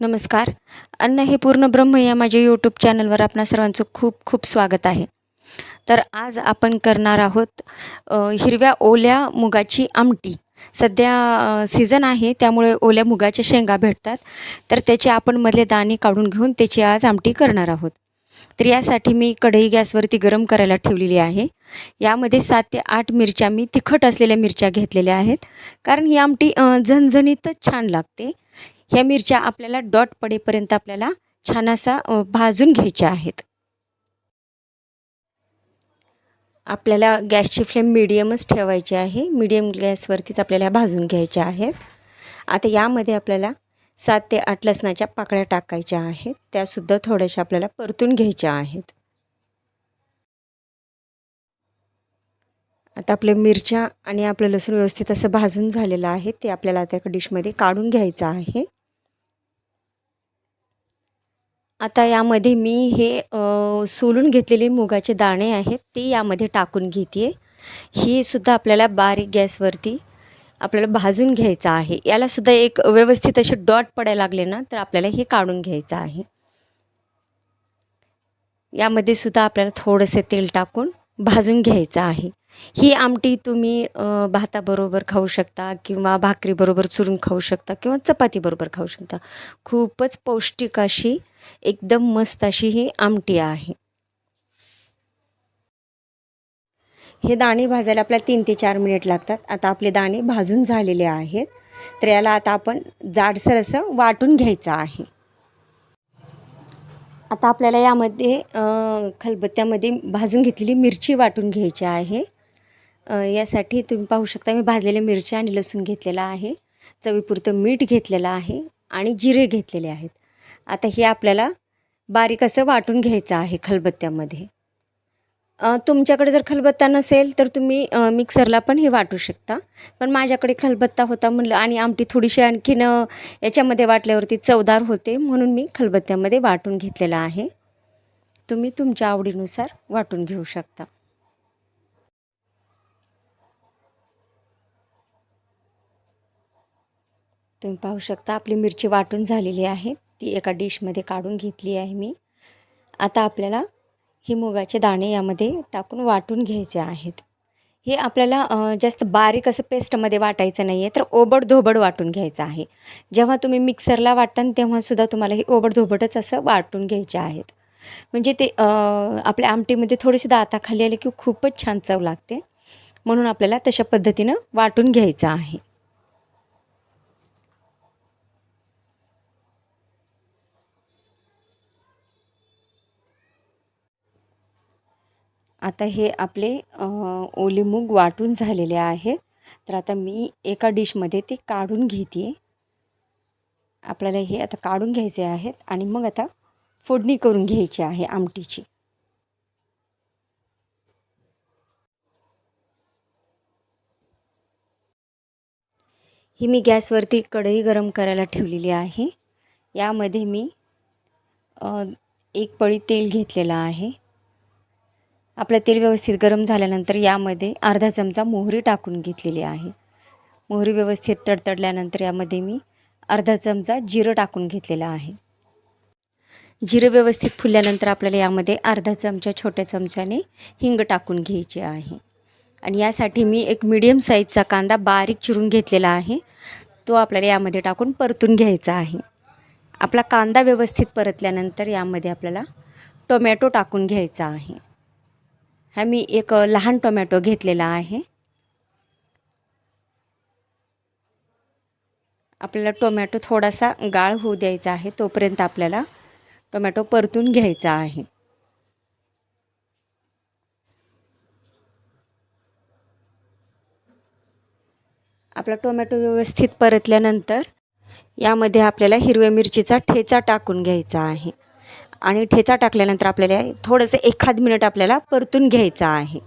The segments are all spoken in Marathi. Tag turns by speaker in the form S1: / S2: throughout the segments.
S1: नमस्कार. अन्न हे पूर्ण ब्रह्म या माझ्या यूट्यूब चॅनलवर आपणा सर्वांचं खूप खूप स्वागत आहे. तर आज आपण करणार आहोत हिरव्या ओल्या मुगाची आमटी. सध्या सीझन आहे त्यामुळे ओल्या मुगाच्या शेंगा भेटतात. तर त्याचे आपण मधले दाणे काढून घेऊन त्याची आज आमटी करणार आहोत. तर यासाठी मी कढई गॅसवरती गरम करायला ठेवलेली आहे. यामध्ये सात ते आठ मिरच्या मी तिखट असलेल्या मिरच्या घेतलेल्या आहेत. कारण ही आमटी झणझणीतच छान लागते. ह्या मिरच्या आपल्याला डॉट पडेपर्यंत आपल्याला छान असा भाजून घ्यायच्या आहेत. आपल्याला गॅसची फ्लेम मिडियमच ठेवायची आहे. मिडियम गॅसवरतीच आपल्याला भाजून घ्यायच्या आहेत. आता यामध्ये आपल्याला सात ते आठ लसणाच्या पाकळ्या टाकायच्या आहेत. त्यासुद्धा थोड्याशा आपल्याला परतून घ्यायच्या आहेत. आता आपल्या मिरच्या आणि आपलं लसूण व्यवस्थित असं भाजून झालेलं आहे ते आपल्याला आता एका डिशमध्ये काढून घ्यायचं आहे. आता यामध्ये मी हे सोलून घेतलेले मुगाचे दाणे आहेत ते यामध्ये टाकून घेते ही सुद्धा आपल्याला बारीक गॅसवरती आपल्याला भाजून घ्यायचं आहे. यालासुद्धा एक व्यवस्थित असे डॉट पडायला लागले ना तर आपल्याला हे काढून घ्यायचं आहे. यामध्ये सुद्धा आपल्याला थोडंसं तेल टाकून भाजून घ्यायचं आहे. ही आमटी तुम्ही भाताबरोबर खाऊ शकता किंवा भाकरीबरोबर चुरून खाऊ शकता किंवा चपातीबरोबर खाऊ शकता. खूपच पौष्टिक अशी एकदम मस्त अशी ही आमटी आहे. हे दाणे भाजायला आपल्याला तीन ते चार मिनिट लागतात. आता आपले दाणे भाजून झालेले आहेत. तर याला आता आपण जाडसर असं वाटून घ्यायचं आहे. आता आपल्याला यामध्ये खलबत्त्यामध्ये भाजून घेतलेली मिरची वाटून घ्यायची आहे. यासाठी तुम्ही पाहू शकता मी भाजलेल्या मिरची आणि लसूण घेतलेला आहे. चवीपुरतं मीठ घेतलेलं आहे आणि जिरे घेतलेले आहेत. आता हे आपल्याला बारीक असं वाटून घ्यायचं आहे खलबत्त्यामध्ये. तुमच्याकडे जर खलबत्ता नसेल तर तुम्ही मिक्सरला पण हे वाटू शकता. पण माझ्याकडे खलबत्ता होता म्हणलं आणि आमटी थोडीशी आणखीन याच्यामध्ये वाटल्यावरती चवदार होते म्हणून मी खलबत्त्यामध्ये वाटून घेतलेला आहे. तुम्ही तुमच्या आवडीनुसार वाटून घेऊ शकता. तुम्ही पाहू शकता आपली मिरची वाटून झालेली आहे. ती एका डिशमध्ये काढून घेतली आहे मी. आता आपल्याला हे मुगाचे दाणे यामध्ये टाकून वाटून घ्यायचे आहेत. हे आपल्याला जास्त बारीक असं पेस्टमध्ये वाटायचं नाही आहे तर ओबड धोबड वाटून घ्यायचं आहे. जेव्हा तुम्ही मिक्सरला वाटता तेव्हासुद्धा तुम्हाला हे ओबड धोबडच असं वाटून घ्यायचे आहेत. म्हणजे ते आपल्या आमटीमध्ये थोडेसे दाताखाली आले की खूपच छान चव लागते. म्हणून आपल्याला तशा पद्धतीनं वाटून घ्यायचं आहे. आता हे आपले ओले मूग वाटून झालेले आहेत. तर आता मी एका डिशमध्ये ते काढून घेते आपल्याला हे आता काढून घ्यायचे आहेत आणि मग आता फोडणी करून घ्यायची आहे आमटीची. ही मी गॅसवरती कढई गरम करायला ठेवलेली आहे. यामध्ये मी एक पळी तेल घेतलेलं आहे. आपलं तेल व्यवस्थित गरम झाल्यानंतर यामध्ये अर्धा चमचा मोहरी टाकून घेतलेली आहे. मोहरी व्यवस्थित तडतडल्यानंतर यामध्ये मी अर्धा चमचा जिरं टाकून घेतलेलं आहे. जिरं व्यवस्थित फुलल्यानंतर आपल्याला यामध्ये अर्धा चमचा छोट्या चमच्याने हिंग टाकून घ्यायची आहे. आणि यासाठी मी एक मीडियम साईजचा कांदा बारीक चिरून घेतलेला आहे. तो आपल्याला यामध्ये टाकून परतून घ्यायचा आहे. आपला कांदा व्यवस्थित परतल्यानंतर यामध्ये आपल्याला टोमॅटो टाकून घ्यायचा आहे. हा मी एक लहान टोमॅटो घेतलेला आहे. आपल्याला टोमॅटो थोडासा गाळ होऊ द्यायचा आहे तोपर्यंत आपल्याला टोमॅटो परतून घ्यायचा आहे. आपला टोमॅटो व्यवस्थित परतल्यानंतर यामध्ये आपल्याला हिरव्या मिरचीचा ठेचा टाकून घ्यायचा आहे. आणि ठेचा टाकल्यानंतर आपल्याला थोडंसं एखाद मिनिट आपल्याला परतून घ्यायचं आहे.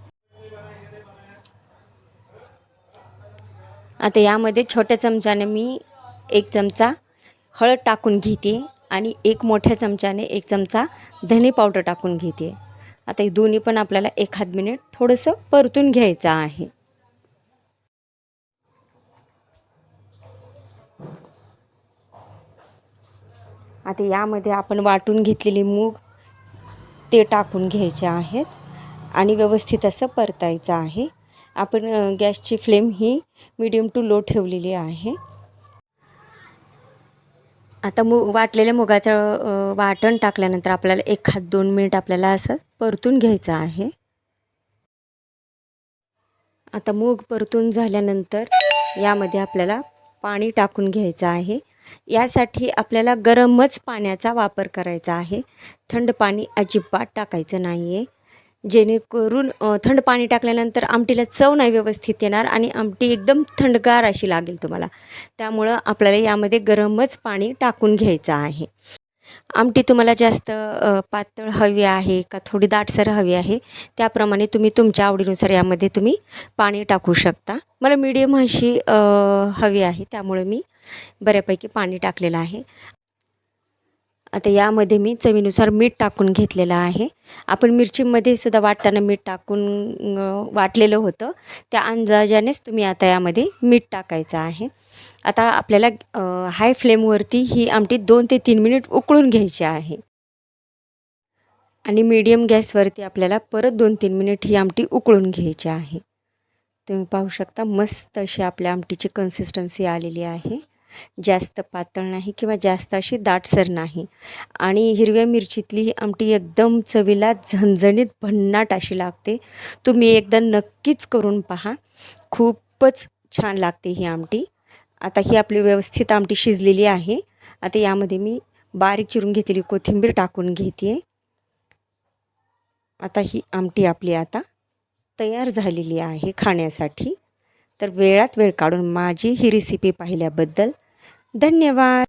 S1: आता यामध्ये छोट्या चमच्याने मी एक चमचा हळद टाकून घेते आणि एक मोठ्या चमच्याने एक चमचा धने पावडर टाकून घेते. आता हे दोन्ही पण आपल्याला एखाद मिनिट थोडंसं परतून घ्यायचं आहे. आता यामध्ये आपण वाटून घेतलेले मूग ते टाकून घ्यायचे आहेत आणि व्यवस्थित असं परतायचं आहे. आपण गॅसची फ्लेम ही मीडियम टू लो ठेवलेली आहे. आता मु वाटलेल्या मुगाचं वाटण टाकल्यानंतर आपल्याला एक हात दोन मिनिट आपल्याला असं परतून घ्यायचं आहे. आता मूग परतून झाल्यानंतर यामध्ये आपल्याला पाणी टाकून घ्यायचं आहे. यासाठी आपल्याला गरमच पाण्याचा वापर करायचा आहे. थंड पाणी अजिबात टाकायचं नाही आहे जेणेकरून थंड पाणी टाकल्यानंतर आमटीला चव नाही व्यवस्थित येणार आणि आमटी एकदम थंडगार अशी लागेल तुम्हाला. त्यामुळं आपल्याला यामध्ये गरमच पाणी टाकून घ्यायचं आहे. आमटी तुम्हाला जास्त पातळ हवी आहे का थोडी दाटसर हवी आहे त्याप्रमाणे तुम्ही तुमच्या आवडीनुसार यामध्ये तुम्ही पाणी टाकू शकता. मला मीडियम अशी हवी आहे त्यामुळे मी बऱ्यापैकी पाणी टाकलेलं आहे. आता यामध्ये मी चवीनुसार मीठ टाकून घेतलेलं आहे. आपण मिरचीमध्ये सुद्धा वाटताना मीठ टाकून वाटलेलं होतं. त्या अंदाजानेच तुम्ही आता यामध्ये मीठ टाकायचं आहे. आता आपल्याला हाय फ्लेमवरती ही आमटी दोन ते तीन मिनिट उकळून घ्यायची आहे. आणि मीडियम गॅसवरती आपल्याला परत दोन तीन मिनिट ही आमटी उकळून घ्यायची आहे. तुम्ही पाहू शकता मस्त अशी आपल्या आमटीची कन्सिस्टन्सी आलेली आहे. जास्त पातळ नाही किंवा जास्त अशी दाटसर नाही. आणि हिरव्या मिरचीतली ही आमटी एकदम चवीला झणझणीत भन्नाट अशी लागते. तुम्ही एकदा नक्कीच करून पहा. खूपच छान लागते ही आमटी. आता ही आपली व्यवस्थित आमटी शिजलेली आहे. आता यामध्ये मी बारीक चिरून घेतलेली कोथिंबीर टाकून घेते. आता ही आमटी आपली आता तयार झालेली आहे खाण्यासाठी. तर वेळात वेळ काढून माझी ही रेसिपी पाहिल्याबद्दल धन्यवाद.